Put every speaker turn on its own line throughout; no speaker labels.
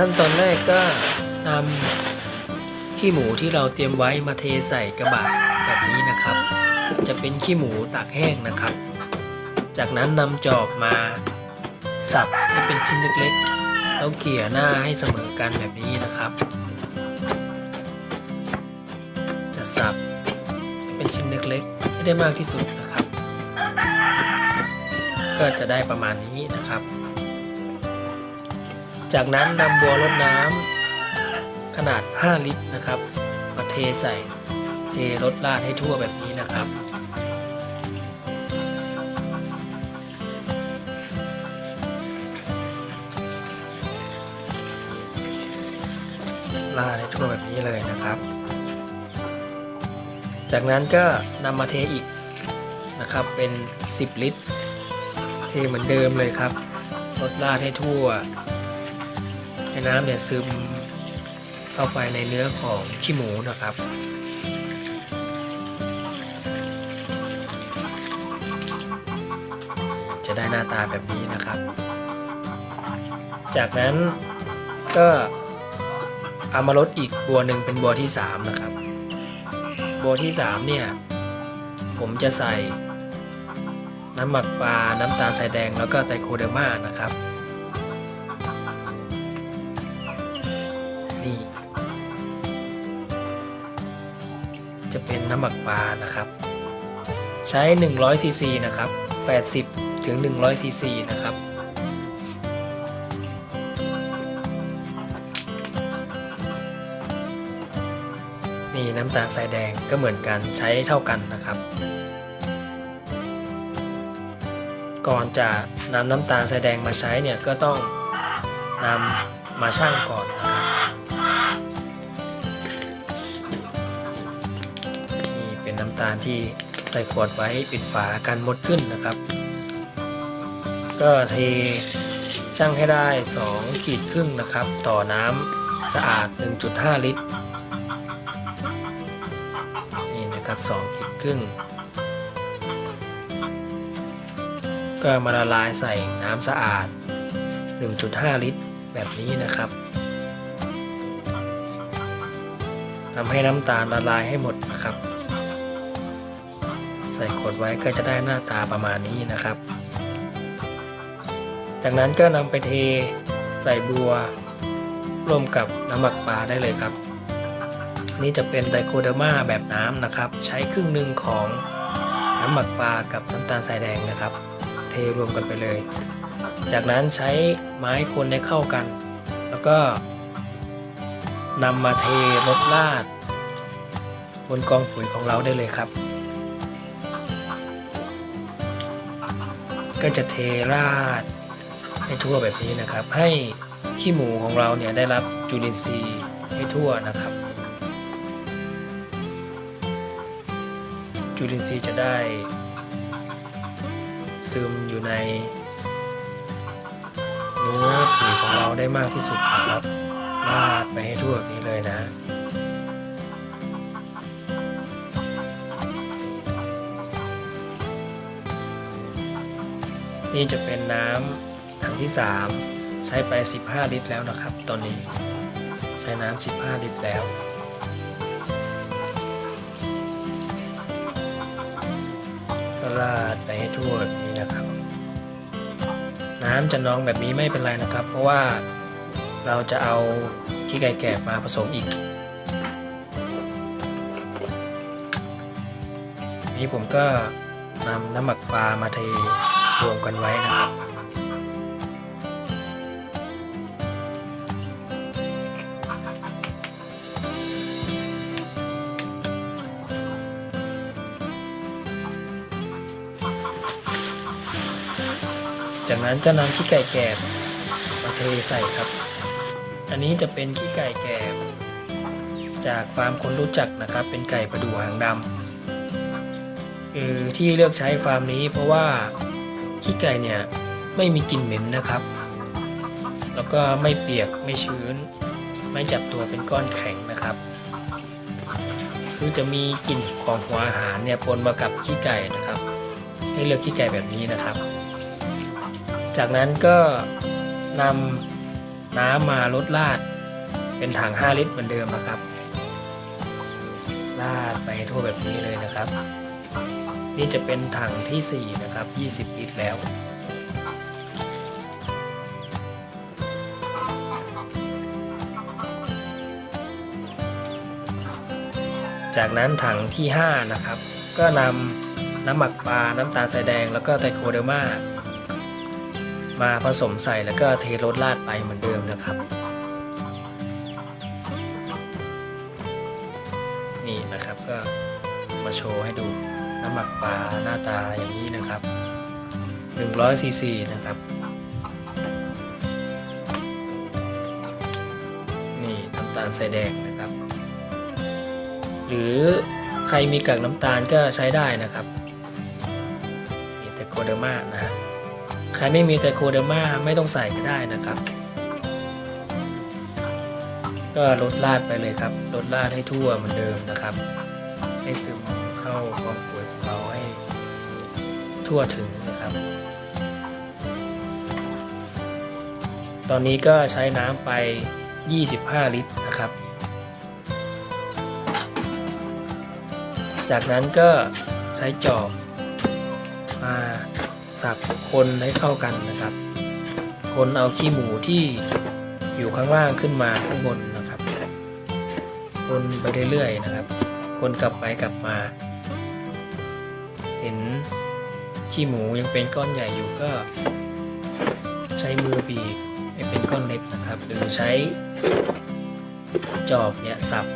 ขั้นตอนแรกก็นำขี้หมูที่เราเตรียมไว้มาเทใส่กระบะแบบนี้นะครับ จะเป็นขี้หมูตากแห้งนะครับ จากนั้นนำจอบมาสับให้เป็นชิ้นเล็กๆแล้วเกลี่ยหน้าให้เสมอกันแบบนี้นะครับ จะสับเป็นชิ้นเล็กๆให้ได้มากที่สุดนะครับ ก็จะได้ประมาณนี้นะครับ จากนั้นนำบัวรดน้ำขนาด 5 ลิตรนะครับ มาเทใส่ เทรดราดให้ทั่วแบบนี้นะครับราดให้ทั่วแบบนี้เลยนะครับ จากนั้นก็นำมาเทอีกนะครับ เป็น 10 ลิตร เทเหมือนเดิมเลยครับรดราดให้ทั่ว ให้น้ำเนี่ยซึมเข้าไปในเนื้อของขี้หมูนะครับจะได้หน้าตาแบบนี้นะครับ จากนั้นก็เอามาลดอีกบัวหนึ่งเป็นบัวที่ 3 นะครับ บัวที่ 3 เนี่ย ผมจะใส่น้ำหมักปลา น้ำตาลทรายแดงแล้วก็ไตรโคเดอร์มานะครับ จะเป็นน้ำหมักปลานะครับ ใช้ 100ซีซีนะครับ 80ถึง100ซีซีนะครับนี่น้ำตาลทรายแดงก็เหมือนกันใช้เท่ากันนะครับ ก่อนจะนำน้ำตาลทรายแดงมาใช้เนี่ยก็ต้องนำมาชั่งก่อนำตาลที่ใส่ขวดไว้ปิดฝากันมดขึ้นนะครับ ก็เทชั่งให้ได้ 2 ขีดครึ่งนะครับ ต่อน้ำสะอาด 1.5 ลิตร นี่นะครับ2ขีดครึ่ง ก็มาละลายใส่น้ำสะอาด 1.5 ลิตร แบบนี้นะครับทำให้น้ำตาลละลายให้หมด ใส่ขดไว้ก็จะได้หน้าตาประมาณนี้นะครับ จากนั้นก็นำไปเทใส่บัวร่วมกับน้ำหมักปลาได้เลยครับ นี่จะเป็นไดโคเดอร์มาแบบน้ำนะครับ ใช้ครึ่งหนึ่งของน้ำหมักปลากับน้ำตาลทรายแดงนะครับ เทรวมกันไปเลย จากนั้นใช้ไม้คนให้เข้ากัน แล้วก็นำมาเทรดราด บนกองปุ๋ยของเราได้เลยครับ ก็จะเทราดให้ทั่วแบบนี้นะครับ ให้ขี้หมูของเราเนี่ยได้รับจุลินทรีย์ให้ทั่วนะครับ จุลินทรีย์จะได้ ซึมอยู่ใน เนื้อปุ๋ยของเราได้มากที่สุดนะครับราดไปให้ทั่วแบบนี้ นี่จะเป็นน้ำถังที่ 3 ใช้ไป 15 ลิตรแล้วนะครับ ตอนนี้ใช้น้ำ15 ลิตรแล้วก็ราดไปให้ทั่วแบบนี้นะครับ น้ำจะนองแบบนี้ไม่เป็นไรนะครับ เพราะว่าเราจะเอาขี้ไก่แก่มาผสมอีกนี้ผมก็นำน้ำหมักปลามาเท รวมกันไว้นะครับ จากนั้นก็นำขี้ไก่แกบมาเทใส่ครับ อันนี้จะเป็นขี้ไก่แกบจากฟาร์มคนรู้จักนะครับ เป็นไก่ประดูหางดำคือที่เลือกใช้ฟาร์มนี้เพราะว่า ขี้ไก่เนี่ยไม่มีกลิ่นเหม็นนะครับ แล้วก็ไม่เปียกไม่ชื้น ไม่จับตัวเป็นก้อนแข็งนะครับ คือจะมีกลิ่นของหัวอาหารเนี่ยปนมากับขี้ไก่นะครับให้เลือกขี้ไก่แบบนี้นะครับ จากนั้นก็นน้ำมาลดราด เป็นถัง 5 ลิตรเหมือนเดิมนะครับราดไปทั่วแบบนี้เลยนะครับ นี่จะเป็นถังที่ 4 นะครับ 20 ลิตรแล้ว จากนั้นถังที่ 5 นะครับ ก็นำน้ำหมักปลา น้ำตาลทรายแดง แล้วก็ไตโคเดอร์มามาผสมใส่แล้วก็เทรสราดไปเหมือนเดิมนะครับ นี่นะครับก็มาโชว์ให้ดู หมักปลาหน้าตาอย่างนี้นะครับ100ซีซีนะครับ นี่น้ำตาลทรายแดงนะครับ หรือใครมีกากน้ำตาลก็ใช้ได้นะครับนี่แต่โคเดอร์มานะฮะใครไม่มีแต่โคเดอร์มาไม่ต้องใส่ก็ได้นะครับ ก็ลดราดไปเลยครับลดราดให้ทั่วเหมือนเดิมนะครับ ให้ซึม เข้ากองปุ๋ยของเราให้ทั่วถึงนะครับ ตอนนี้ก็ใช้น้ำไป 25 ลิตรนะครับ จากนั้นก็ใช้จอบมาสับคนให้เข้ากันนะครับ คนเอาขี้หมูที่อยู่ข้างล่างขึ้นมาข้างบนนะครับ คนไปเรื่อยๆนะครับ คนกลับไปกลับมา ห็นขี้หมูยังเป็นก้อนใหญ่อยู่ก็ ใช้มือบีบให้เป็นก้อนเล็กนะครับ หรือใช้จอบเนี่ยสับ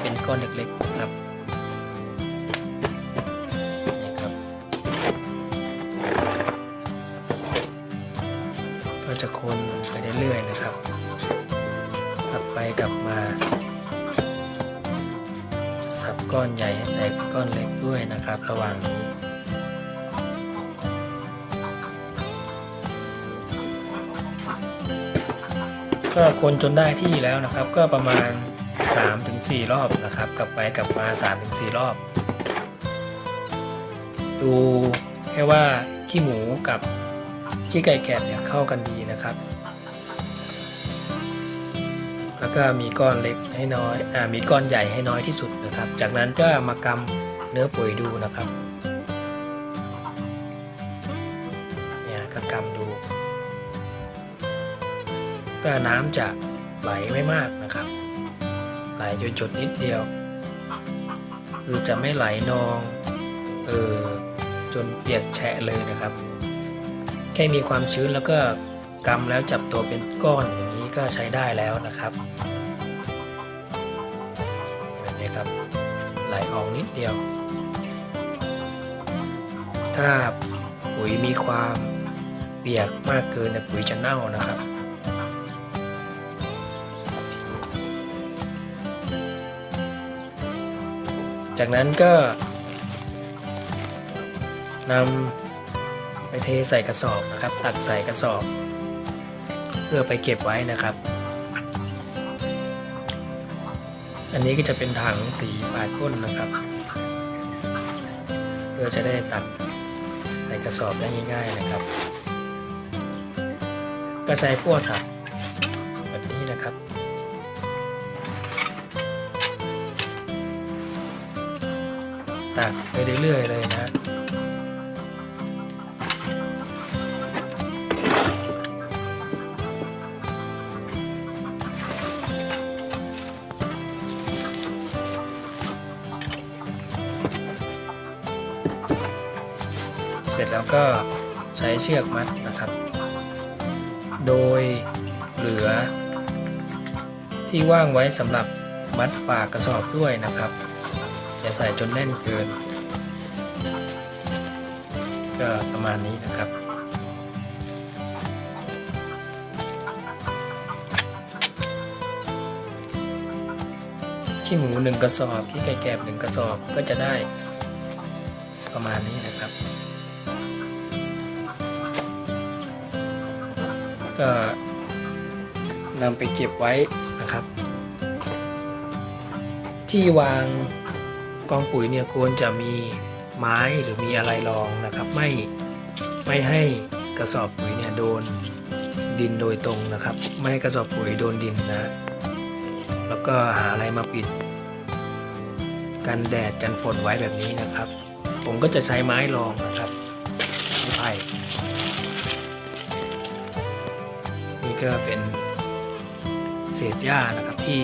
เป็นก้อนเล็กๆครับ อนใหญ่ให้แตกก้อนเล็กด้วยนะครับ ระหว่างนี้ก็คนจนได้ที่แล้วนะครับ ก็ประมาณ 3-4 รอบนะครับ กลับไปกลับมา 3-4 รอบ ดูแค่ว่าขี้หมูกับขี้ไก่แกะเนี่ยเข้ากันดีนะครับ แล้วก็มีก้อนเล็กให้น้อยอ่ามีก้อนใหญ่ให้น้อยที่สุดนะครับ จากนั้นก็มากำเนื้อปุ๋ยดูนะครับเนี่ยก็กำดูก็น้ำจะไหลไม่มากนะครับ ไหลจนจดนิดเดียว คือจะไม่ไหลนองเออจนเปียกแฉะเลยนะครับ แค่มีความชื้นแล้วก็ กำแล้วจับตัวเป็นก้อนอย่างนี้ก็ใช้ได้แล้วนะครับแบบนี้ครับไหลออกนิดเดียว ถ้าปุ๋ยมีความเปียกมากเกินปุ๋ยจะเน่านะครับจากนั้นก็นำไปเทใส่กระสอบนะครับ ตักใส่กระสอบ พื่อไปเก็บไว้นะครับ อันนี้ก็จะเป็นถังสีปาดก้นนะครับ เพื่อจะได้ตักใส่กระสอบได้ง่าย ๆนะครับ ก็ใช้พวกตักแบบนี้นะครับตักไปเรื่อยๆเลยนะ แล้วก็ใช้เชือกมัดนะครับ โดยเหลือ ที่ว่างไว้สำหรับมัดปากกระสอบด้วยนะครับ อย่าใส่จนแน่นเกิน ก็ประมาณนี้นะครับขี้หมูหนึ่งกระสอบขี้ไก่แกบหนึ่งกระสอบก็จะได้ประมาณนี้นะครับ ก็นำไปเก็บไว้นะครับ ที่วางกองปุ๋ยเนี่ยควรจะมีไม้หรือมีอะไรรองนะครับ ไม่ไม่ให้กระสอบปุ๋ยเนี่ยโดนดินโดยตรงนะครับ ไม่ให้กระสอบปุ๋ยโดนดินนะ แล้วก็หาอะไรมาปิด กันแดดกันฝนไว้แบบนี้นะครับ ผมก็จะใช้ไม้รองนะ ก็เป็นเศษหญ้านะครับที่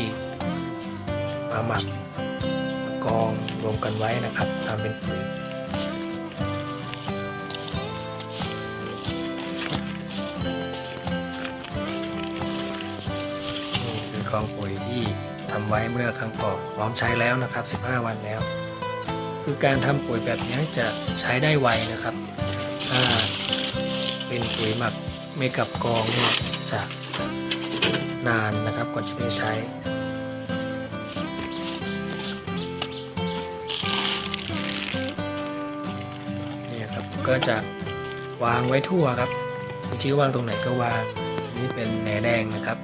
มาหมักกองรวมกันไว้นะครับทำเป็นปุ๋ยนี่คือกองปุ๋ยที่ทำไว้เมื่อครั้งก่อนพร้อมใช้แล้วนะครับ 15 วันแล้ว คือการทำปุ๋ยแบบนี้จะใช้ได้ไวนะครับถ้าเป็นปุ๋ยหมักไม่กับกองเนี่ย จะนานนะครับกว่าจะได้ใช้เนี่ยครับก็จะวางไว้ทั่วครับชี้วางตรงไหนก็วางนนี่เป็นแหนแดงนะครับ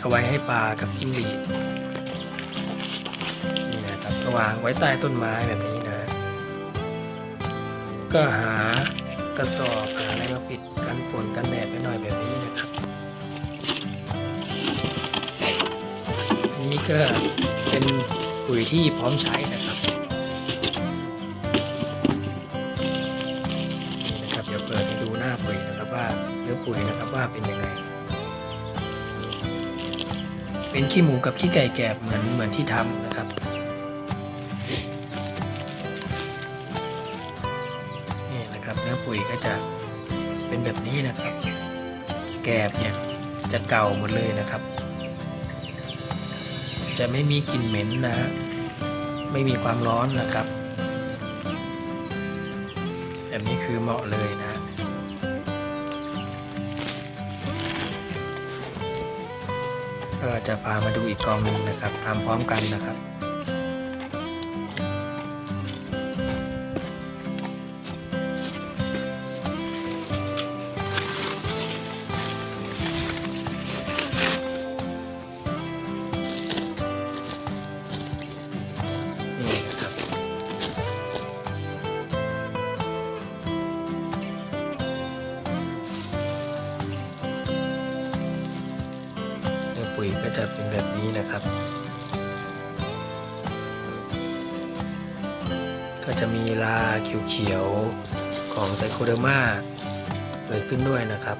เอาไว้ให้ปลากับจิ้งหรีดนี่นะครับก็วางไว้ใต้ต้นไม้แบบนี้นะ ก็หากระสอบหาอะไรมาปิด กันฝนกันแดดไปหน่อยแบบนี้นะครับนนี่ก็เป็นปุ๋ยที่พร้อมใช้นะครับนี่นะครับ เดี๋ยวเปิดให้ดูหน้าปุ๋ยนะครับว่าเนื้อปุ๋ยนะครับว่าเป็นยังไง เป็นขี้หมูกับขี้ไก่แกบเหมือนเหมือนที่ทำนะครับนี่นะครับเนื้อปุ๋ยก็จะ เป็นแบบนี้นะครับ แกบเนี่ยจะเก่าหมดเลยนะครับ จะไม่มีกลิ่นเหม็นนะฮะไม่มีความร้อนนะครับ แบบนี้คือเหมาะเลยนะก็จะพามาดูอีกกองหนึ่งนะครับทำพร้อมกันนะครับ จะเป็นแบบนี้นะครับ ก็จะมีลาเขียวๆของไตโคเดอร์มาเกิดขึ้นด้วยนะครับ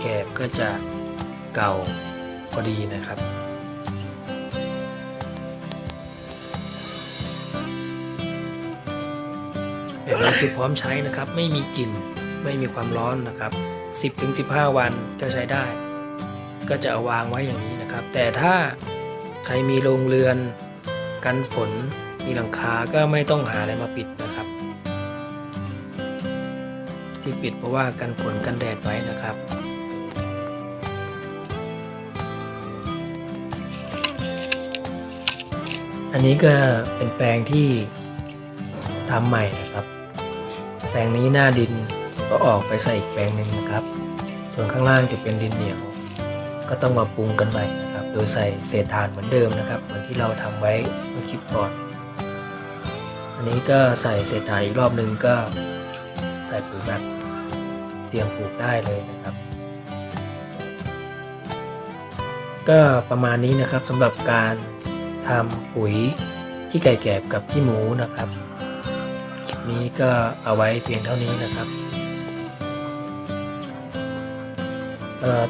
แกบก็จะเก่าพอดีนะครับแบบนี้คือพร้อมใช้นะครับ ไม่มีกลิ่น ไม่มีความร้อนนะครับ 10-15 วันก็ใช้ได้ ก็จะาวางไว้อย่างนี้นะครับ แต่ถ้าใครมีโรงเรือนกันฝนมีหลังคาก็ไม่ต้องหาอะไรมาปิดนะครับ ที่ปิดเพราะว่ากันฝนกันแดดไว้นะครับอันนี้ก็เป็นแปลงที่ทำใหม่นะครับ แปลงนี้หน้าดินก็ออกไปใส่อีกแปลงหนึ่งนะครับ ส่วนข้างล่างจะเป็นดินเหนียว ก็ต้องมาปรุงกันใหม่นะครับ โดยใส่เศษถ่านเหมือนเดิมนะครับ เหมือนที่เราทำไว้เมื่อคลิปก่อน อันนี้ก็ใส่เศษถ่านอีกรอบหนึ่งก็ใส่ปุ๋ยหมักเตรียมปลูกได้เลยนะครับ ก็ประมาณนี้นะครับสำหรับการทำปุ๋ยขี้ไก่แกบกับขี้หมูนะครับ คลิปนี้ก็เอาไว้เพียงเท่านี้นะครับ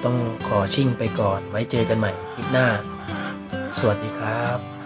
ต้องขอชิ่งไปก่อน ไว้เจอกันใหม่คลิปหน้า สวัสดีครับ